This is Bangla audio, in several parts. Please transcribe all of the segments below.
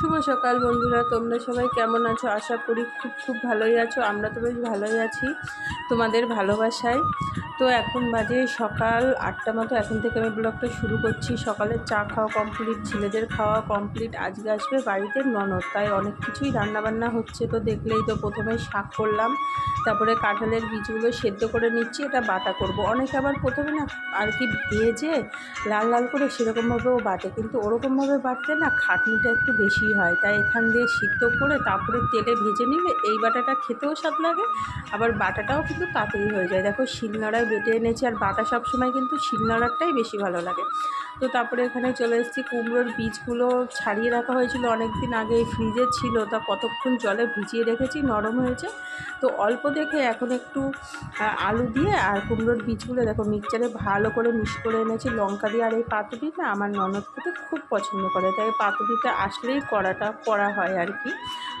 শুভ সকাল বন্ধুরা, তোমরা সবাই কেমন আছো? আশা করি খুব খুব ভালোই আছো। আমরা তো বেশ ভালোই আছি তোমাদের ভালোবাসায়। তো এখন বাজে সকাল আটটা মতো। এখন থেকে আমি ব্লগটা শুরু করছি। সকালে চা খাওয়া কমপ্লিট ছেলেদের খাওয়া কমপ্লিট আজকে আসবে বাড়িতে ননদ, তাই অনেক কিছুই রান্নাবান্না হচ্ছে। তো দেখলেই তো প্রথমে শাক করলাম, তারপরে কাঁঠালের বীজগুলো সেদ্ধ করে নিচ্ছি, এটা বাটা করব। অনেকে আবার প্রথমে না আর কি ভেজে লাল লাল করে সেরকমভাবেও বাটে, কিন্তু ওরকমভাবে বাটলে না খাটনিটা একটু বেশি হয়। তাই এখান দিয়ে সিদ্ধ করে তারপরে তেলে ভেজে নিলে এই বাটাটা খেতেও স্বাদ লাগে, আবার বাটাটাও কিন্তু তাড়াতাড়ি হয়ে যায়। দেখো শিলনোড়ায় বেটে এনেছি আর বাটা সবসময় কিন্তু শিলনোড়াটাই বেশি ভালো লাগে। তো তারপরে এখানে চলে এসেছি, কুমড়োর বীজগুলো ছাড়িয়ে রাখা হয়েছিল অনেক দিন আগে ফ্রিজে ছিল, তা কতক্ষণ জলে ভিজিয়ে রেখেছি, নরম হয়েছে। তো অল্প দেখে এখন একটু আলু দিয়ে আর কুমড়োর বীজগুলো দেখো, মিক্সচারে ভালো করে মিক্স করে এনেছি। লঙ্কা দিয়ে আর এই পাতুরি না আমার ননদ খেতে খুব পছন্দ করে, তাই পাতুরিটা আসলেই কড়াটা করা হয় আর কি।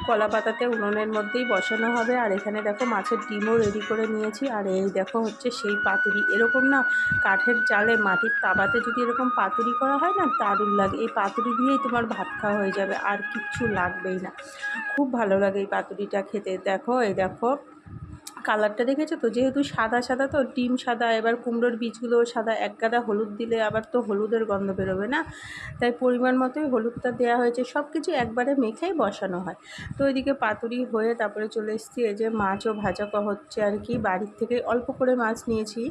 কলা পাতাতে উনুনের মধ্যেই বসানো হবে। আর এখানে দেখো মাছের ডিমও রেডি করে নিয়েছি। আর এই দেখো হচ্ছে সেই পাতুরি। এরকম না কাঠের জালে মাটির তাবাতে যদি এরকম পাতুরি করা হয় না, দারুণ লাগে। এই পাতুরি দিয়েই তোমার ভাত খাওয়া হয়ে যাবে, আর কিচ্ছু লাগবেই না। খুব ভালো লাগে এই পাতুরিটা খেতে। দেখো, এই দেখো। কালারটা দেখেছ তো? যেহেতু সাদা সাদা তো, ডিম সাদা, এবার কুমড়োর বীজগুলোও সাদা, এক গাদা হলুদ দিলে আবার তো হলুদের গন্ধ বেরোবে না? তাই পরিমাণ মতোই হলুদটা দেওয়া হয়েছে। সব কিছু একবারে মেখেই বসানো হয়। তো ওইদিকে পাতুরি হয়ে তারপরে চলে এসেছি এই যে মাছও ভাজা হচ্ছে আর কি। বাড়ির থেকে অল্প করে মাছ নিয়েছি।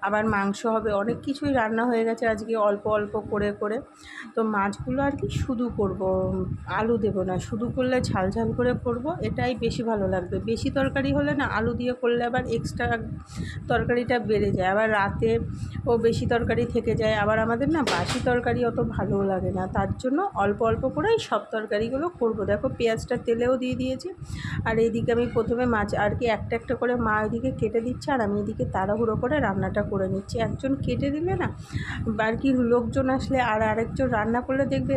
আবার মাংস হবে, অনেক কিছুই রান্না হয়ে গেছে আজকে অল্প অল্প করে করে। তো মাছগুলো আর কি শুধু করব, আলু দেবো না। শুধু করলে ঝাল ঝাল করে করব, এটাই বেশি ভালো লাগবে। বেশি তরকারি হলে না, আলু দিয়ে করলে আবার এক্সট্রা তরকারিটা বেড়ে যায়। আবার রাতে ও বেশি তরকারি থেকে যায়। আবার আমাদের না বাসি তরকারি অত ভালোও লাগে না। তার জন্য অল্প অল্প করেই সব তরকারিগুলো করব। দেখো পেঁয়াজটা তেলেও দিয়ে দিয়েছি। আর এইদিকে আমি প্রথমে মাছ আর কি একটা একটা করে মা এদিকে কেটে দিচ্ছে আর আমি এদিকে তাড়াহুড়ো করে রান্নাটা করে নিচ্ছি। একজন কেটে দিলে না আর কি লোকজন আসলে আর আরেকজন রান্না করলে দেখবে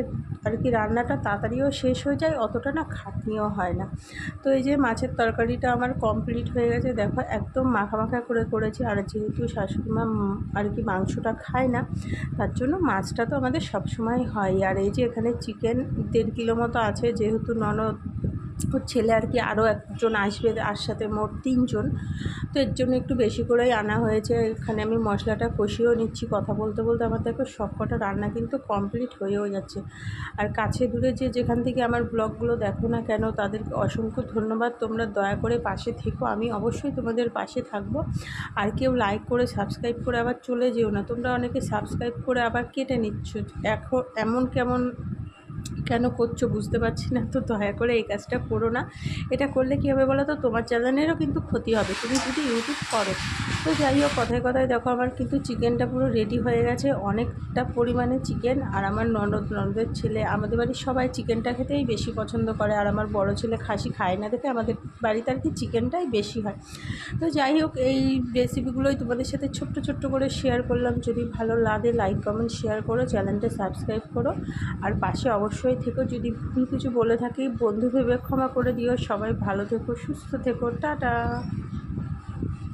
আর কি রান্নাটা তাড়াতাড়িও শেষ হয়ে যায়, অতটা না খাটনিও হয় না। তো এই যে মাছের তরকারিটা আমার কমপ্লিট হয়ে গেছে। দেখো, একদম মাখা মাখা করে করেছি। আর যেহেতু শাশুড়িমা আর কি মাংসটা খায় না, তার জন্য মাছটা তো আমাদের সবসময় হয়। আর এই যে এখানে চিকেন দেড় কিলো মতো আছে, যেহেতু ননদ ওর ছেলে আর কি আরও একজন আসবে আর সাথে মোট তিনজন। তো এর জন্য একটু বেশি করেই আনা হয়েছে। এখানে আমি মশলাটা কষিয়েও নিচ্ছি। কথা বলতে বলতে আমার দেখো সব কটা রান্না কিন্তু কমপ্লিট হয়েও যাচ্ছে। আর কাছে দূরে যে যেখান থেকে আমার ব্লগগুলো দেখো না কেন, তাদেরকে অসংখ্য ধন্যবাদ। তোমরা দয়া করে পাশে থেকো। আমি অবশ্যই তোমাদের পাশে থাকব। আর কেউ লাইক করে সাবস্ক্রাইব করে আবার চলে যেও না। তোমরা অনেকে সাবস্ক্রাইব করে আবার কেটে নিচ্ছ। এখন এমন কেমন কেন করছ বুঝতে পারছি না, তো দয়া করে এই কাজটা করো না। এটা করলে কী হবে বলো তো? তোমার চ্যানেলেরও কিন্তু ক্ষতি হবে। তুমি যদি ইউটিউব করো, তো যাই হোক, কথায় কথায় দেখো আমার কিন্তু চিকেনটা পুরো রেডি হয়ে গেছে। অনেকটা পরিমাণে চিকেন, আর আমার ননদ, ননদের ছেলে, আমাদের বাড়ির সবাই চিকেনটা খেতেই বেশি পছন্দ করে, আর আমার বড় ছেলে খাসি খায় না দেখে আমাদের বাড়িতে আর কি চিকেনটাই বেশি হয়। তো যাই হোক, এই রেসিপিগুলোই তোমাদের সাথে ছোট্ট ছোট্ট করে শেয়ার করলাম। যদি ভালো লাগে লাইক কমেন্ট শেয়ার করো, চ্যানেলটা সাবস্ক্রাইব করো, আর পাশে অবশ্যই থেকো। যদি ভুল কিছু বলে থাকি, বন্ধু ভেবে ক্ষমা করে দিও। সবাই ভালো থেকো, সুস্থ থেকো। টাটা।